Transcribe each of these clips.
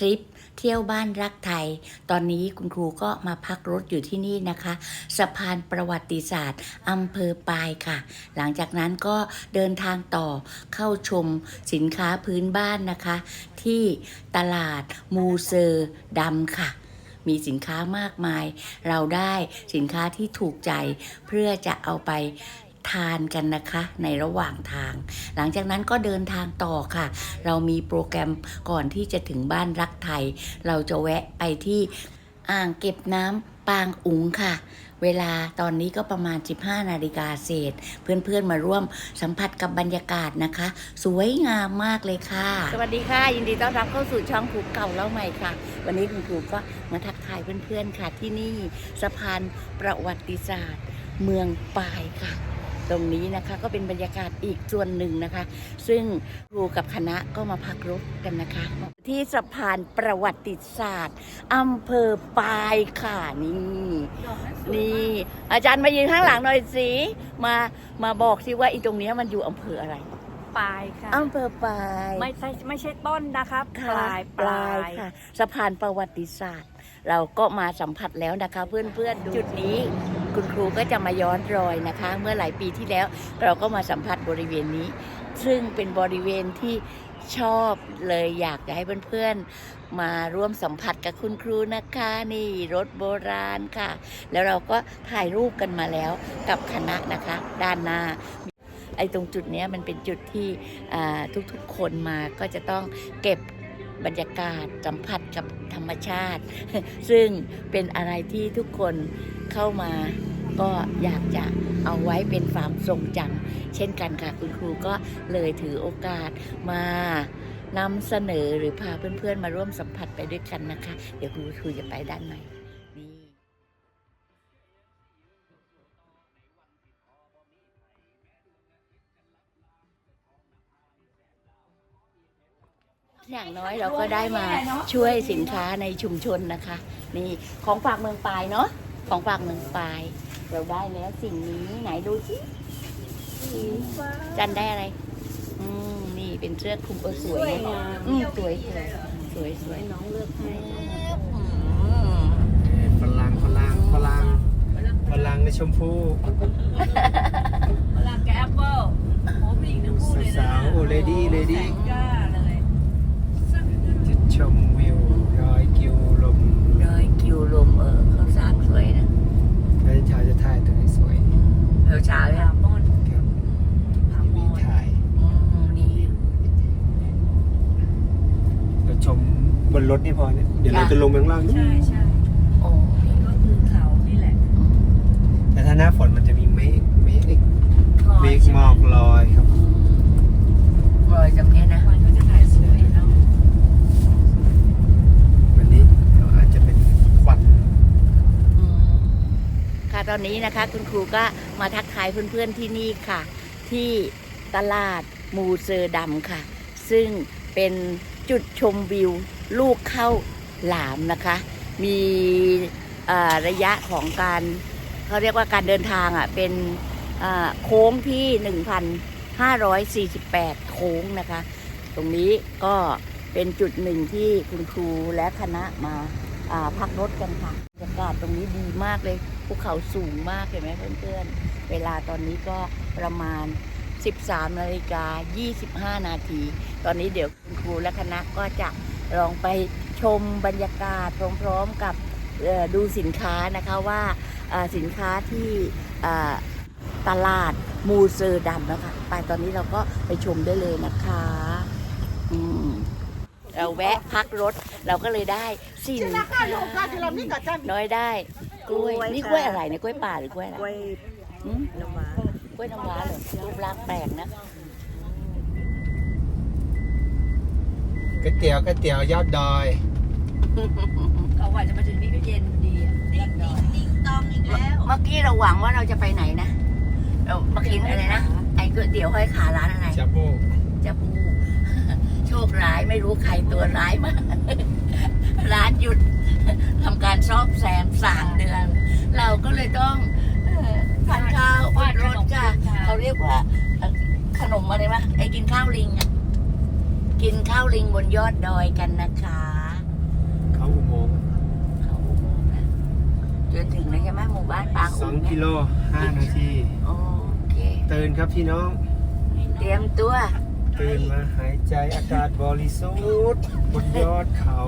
ทริปเที่ยวบ้านรักไทย ตอนนี้คุณครูก็มาพักรถอยู่ที่นี่นะคะ สะพานประวัติศาสตร์อำเภอปายค่ะ หลังจากนั้นก็เดินทางต่อเข้าชมสินค้าพื้นบ้านนะคะ ที่ตลาดมูเซอร์ดำค่ะมีสินค้ามากมาย เราได้สินค้าที่ถูกใจเพื่อจะเอาไป ทานกันนะคะในระหว่างทาง หลังจากนั้นก็เดินทางต่อค่ะ เรามีโปรแกรมก่อนที่จะถึงบ้านรักไทย เราจะแวะไปที่อ่างเก็บน้ำปางอุ๋งค่ะ เวลาตอนนี้ก็ประมาณ 15 นาฬิกาเศษ เพื่อนๆมาร่วมสัมผัสกับบรรยากาศนะคะ สวยงามมากเลยค่ะ สวัสดีค่ะ ยินดีต้อนรับเข้าสู่ช่องครูเก่าเล่าใหม่ค่ะ วันนี้คุณครูก็มาทักทายเพื่อนๆค่ะที่นี่สะพานประวัติศาสตร์ เมืองปายค่ะ ตรงนี้นะคะ ก็เป็นบรรยากาศอีกส่วนหนึ่งนะคะ ซึ่งครูกับคณะก็มาพักรถกันนะคะ ที่สะพานประวัติศาสตร์อำเภอปายค่ะนี่นี่ อาจารย์มายืนข้างหลังหน่อยสิมามาบอกสิว่าอีตรงเนี้ยมันอยู่อำเภออะไรปลายค่ะอำเภอปายไม่ใช่ไม่ใช่ต้นนะครับปค่ะลายปลายค่ะสะพานประวัติศาสตร์ เราก็มาสัมผัสแล้วนะคะ เพื่อนๆจุดนี้ คุณครูก็จะมาย้อนรอยนะคะ เมื่อหลายปีที่แล้วเราก็มาสัมผัสบริเวณนี้ ซึ่งเป็นบริเวณที่ชอบเลยอยากจะให้เพื่อนๆ มาร่วมสัมผัสกับคุณครูนะคะ นี่รถโบราณค่ะ แล้วเราก็ถ่ายรูปกันมาแล้วกับคณะนะคะ ด้านหน้าไอ้ตรงจุดนี้มันเป็นจุดที่ทุกๆคนมาก็จะต้องเก็บ บรรยากาศสัมผัสกับธรรมชาติ ซึ่งเป็นอะไรที่ทุกคนเข้ามาก็อยากจะเอาไว้เป็นความทรงจำเช่นกันค่ะคุณครูก็เลยถือโอกาสมานำเสนอหรือพาเพื่อนๆมาร่วมสัมผัสไปด้วยกันนะคะ เดี๋ยวคุณครูจะไปด้านใน อย่างน้อยเราก็ได้มาช่วยสินค้าในชุมชนนะคะ นี่ของฝากเมืองปายเนาะของฝากเมืองปาย เราได้แล้วสิ่งนี้ไหนดูสิจันได้อะไร อืมนี่เป็นเสื้อคลุมเออสวยนะอืมสวยสวยสวยสวยน้องเลือกให้อืมฝรั่งฝรั่งฝรั่งฝรั่งในชมพู่เวลาแกแอปเปิลโอ้ผู้หญิงทั้งคู่เลยนะสาวๆโอ้ lady lady แสงจ้าเลย จะชมวิวดอยกิวลม ร้อยกิวลมเออเขาสร้างสวยนะ แล้วชาวจะถ่ายตัวนี้สวย เออเช้าเนี่ยผามอนครับผามมีอนถ่ายอืมนี่ เราชมบนรถนี่พอเนี่ยเดี๋ยวเราค่ะ จะลงไปข้างล่างนู่นใช่ใช่โอ้ก็คือเขานี่แหละแต่ถ้าหน้าฝนมันจะมีเมฆเมฆเมฆหมอกลอยครับ รอยจากเนี้ยนะ มันก็จะถ่ายสวยเนาะ วันนี้เราอาจจะเป็นควัน อืมค่ะ ตอนนี้นะคะ คุณครูก็มาทักทายเพื่อนๆที่นี่ค่ะ ที่ตลาดมูเซอร์ดำค่ะ ซึ่งเป็นจุดชมวิวลูกเข้าหลามนะคะ มีระยะของการเขาเรียกว่าการเดินทางอะเป็นเอ่อโค้งที่ 1,548 โค้งนะคะ ตรงนี้ก็เป็นจุดหนึ่งที่คุณครูและคณะมาาพักรถกันค่ะบรรยากาศตรงนี้ดีมากเลย ภูเขาสูงมากเห็นไหมเพื่อนๆ เวลาตอนนี้ก็ประมาณ 13นาฬิกา25 นาที ตอนนี้เดี๋ยวคุณครูและคณะก็จะลองไปชมบรรยากาศพร้อมๆกับเอ่อดูสินค้านะคะว่าอ่าสินค้าที่อ่าตลาดมูเซอร์ดัมนะคะไปตอนนี้เราก็ไปชมได้เลยนะคะอืมเราแวะพักรถเราก็เลยได้สินค้าน้อยได้ กล้วยนี่กล้วยอะไรเนี่ยกล้วยป่าหรือกล้วยอะไรกล้วยอืมน้ำว้ากล้วยน้ำว้าเหรอรูปร่างแปลกนะ ก๋วยเตี๋ยวก๋วยเตี๋ยวยอดดอย เอาว่าจะมาถึงนี่ก็เย็นดีอะดิ้งดิ้งดิ้งตองอีกแล้วเมื่อกี้เราหวังว่าเราจะไปไหนนะ เรามากินอะไรนะ ไอ้ก๋วยเตี๋ยวห้อยขาร้านอะไรชาบูจะพูโชคร้ายไม่รู้ใครตัวร้ายมาก ร้านหยุดทำการซ่อ รียกว่าขนมอะไรวะไอ้กินข้าวลิงอะกินข้าวลิงบนยอดดอยกันนะคะเขาอุโมงเขาอุโมงนะจนถึงแล้วใช่ไหมหมู่บ้านปางอุองกิโลห้านาที โอเคตื่นครับพี่น้อง เตรียมตัวตื่นมาหายใจอากาศบริสุทธิ์บนยอดเขา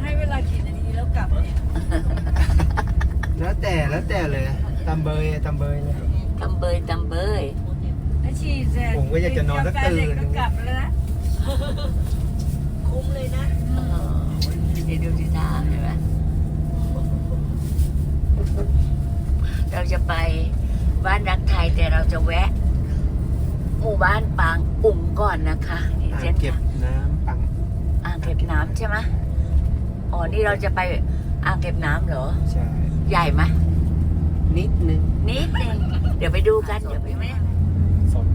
ให้เวลากี่นาทีแล้วกลับแล้วแต่แล้วแต่เลยตำเบยตำเบยเลย ตำเบยตำเบยถ้าฉีดเสร็จผมก็อยากจะนอนสักตื่นกาแฟเสร็จก็กลับแล้วนะคุ้มเลยนะเออเดี๋ยวดูที่ทางใช่ไหมเราจะไปบ้านรักไทยแต่เราจะแวะ หมู่บ้านปางอุ่งก่อนนะคะนี่อ่างเส้นเก็บทางน้ำปังอ่างเก็บน้ำใช่ไหมอ๋อนี่เราจะไปอ่างเก็บน้ำเหรอ ใช่ ใหญ่ไหม นิดนึงนิดนึงเดี๋ยวไปดูกันเดี๋ยวไปไหมสน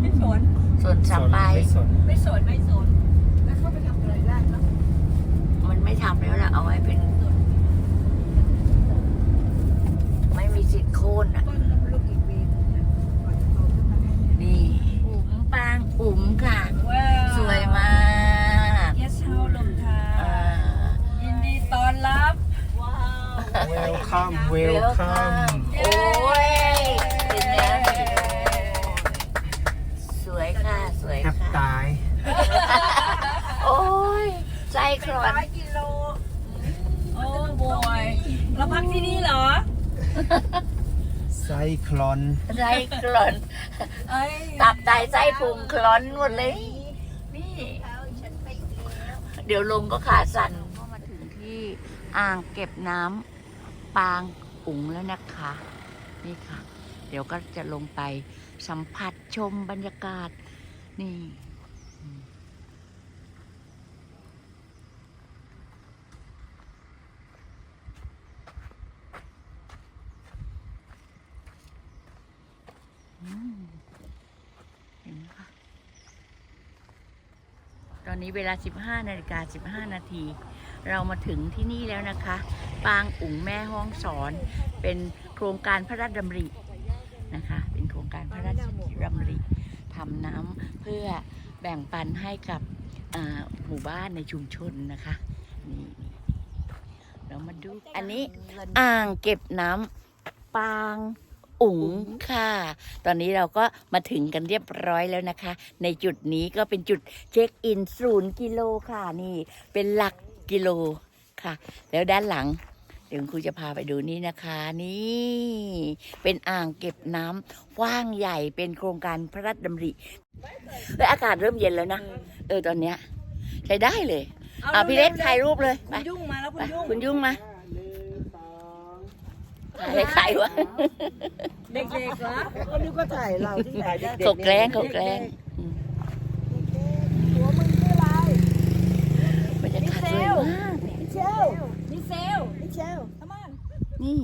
ไม่สนส่วนสับไป ไม่สนไม่สนไม่สนแล้วเข้าไปทำอะไรได้เนอะมันไม่ทำแล้วล่ะเอาไว้เป็น คลอนใจคลอนเอ้ยตับไตไส้พุงคลอนหมดเลย นี่ เดี๋ยวลงก็ขาสั่นก็มาถึงที่อ่างเก็บน้ำปางอุ๋งแล้วนะคะ นี่ค่ะ เดี๋ยวก็จะลงไปสัมผัสชมบรรยากาศนี่อืมอืมเห็นไหมคะ ต อนนี้เวลา 15นาฬิกา15 นาที เรามาถึงที่นี่แล้วนะคะ ปางอุ๋งแม่ห้องสอน เป็นโครงการพระราชดำรินะคะ เป็นโครงการพระราชดำริทำน้ำเพื่อแบ่งปันให้กับหมู่บ้านในชุมชนนะคะนี่เรามาดู อันนี้อ่างเก็บน้ำปาง อุ๋งค่ะ ตอนนี้เราก็มาถึงกันเรียบร้อยแล้วนะคะ ในจุดนี้ก็เป็นจุดเช็คอินศูนย์กิโลค่ะนี่ เป็นหลักกิโลค่ะ แล้วด้านหลังเดี๋ยวคุณครูจะพาไปดูนี่นะคะ นี่เป็นอ่างเก็บน้ำกว้างใหญ่เป็นโครงการพระราชดำริเฮ้ยอากาศเริ่มเย็นแล้วนะเออตอนเนี้ยใช้ได้เลยอะพี่เล็กถ่ายรูปเลยคุไปณยุ่งมาแล้วไปคุณยุ่งคุณยุ่งมา ถ่ายให้ใครวะเด็กๆเหรอก็นึกว่าถ่ายเราที่ไหนได้เขาแกล้งเขาแกล้งอืมหัวมึงชื่ออะไรบรรยากาศสวยมากมิเชลมิเซลมิเชลทำไมนี่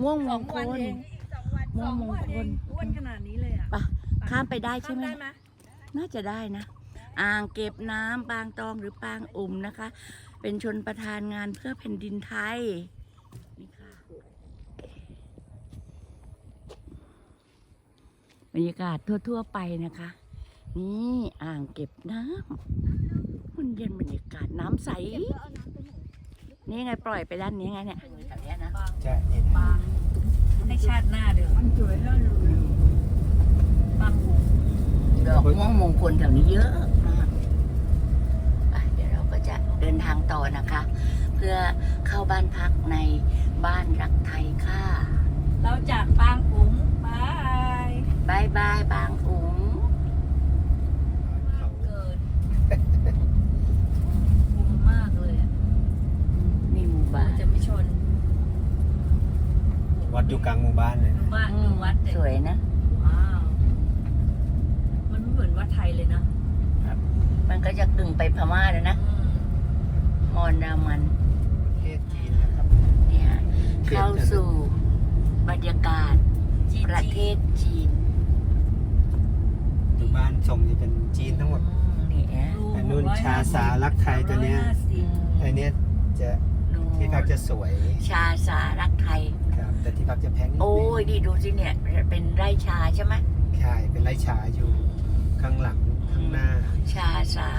ม่วงมสองงควันลเองสองวันม่วงมงคลเองอ้วนขนาดนี้เลยอะไปข้ามไปได้ใช่ไหมทำได้ไหมน่าจะได้นะ อ่างเก็บน้ำปางตองหรือปางอุ่มนะคะ เป็นชนประธานงานเพื่อแผ่นดินไทย นี่ค่ะ บรรยากาศทั่ว ๆ ไปนะคะ นี่อ่างเก็บน้ำมันเย็นบรรยากาศน้ำใส นี่ไงปล่อยไปด้านนี้ไงเนี่ยแถวเนี้ยนะใช่นี่ปังให้ชาติหน้าเด้อมันสวยแล้วปังหูดอกม่วงมงคลแถวนี้เยอะมากไปเดี๋ยวเราก็จะเดินทางต่อนะคะ เพื่อเข้าบ้านพักในบ้านรักไทยค่ะ เราจากปางอุ๋งไป บายบายบางอุ๋งเขาเกินคุ้มมากเลยอะนี่หมู่บ้านจะไม่ชนวัดอยู่กลางหมู่บ้านเลยนะบ้านดูวัดเด็สวยนะ ว้าว มันไม่เหมือนวัดไทยเลยเนาะมันก็จะกึ่งไปพม่าแล้วนะอืมมอนดามัน ประเทศจีนนะครับ เนี่ย เข้าสู่บรรยากาศจีนประเทศจีนหมู่ บ้านทรงนี้เป็นจีนทั้งหมดอืมนี่นะดูอันนู้น650ชาสารักไทยตัวเนี้ย650อันเนี้ยจะนู่นที่พักจะสวยชาสารักไทย ครับ แต่ที่พักจะแพงนิดนึงโอ้ยดีดูสิเนี่ย เป็นไร่ชาใช่ไหมใช่เป็นไร่ชาอยู่ข้างหลังข้างหน้า ชาสา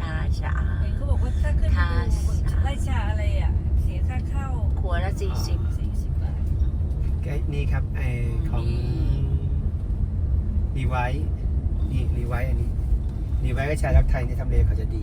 ชาชาเห็นเขาบอกว่าถ้าขึ้นทาไปดูไร่ชาอะไรอะ เสียค่าเข้าขวดละสี่สิบสี่สิบบาทใกล้นี่ครับไอของรีไวท์ นี่รีไวอันนี้รีไวท์ก็ชายรักไทยในทำเลเขาจะดี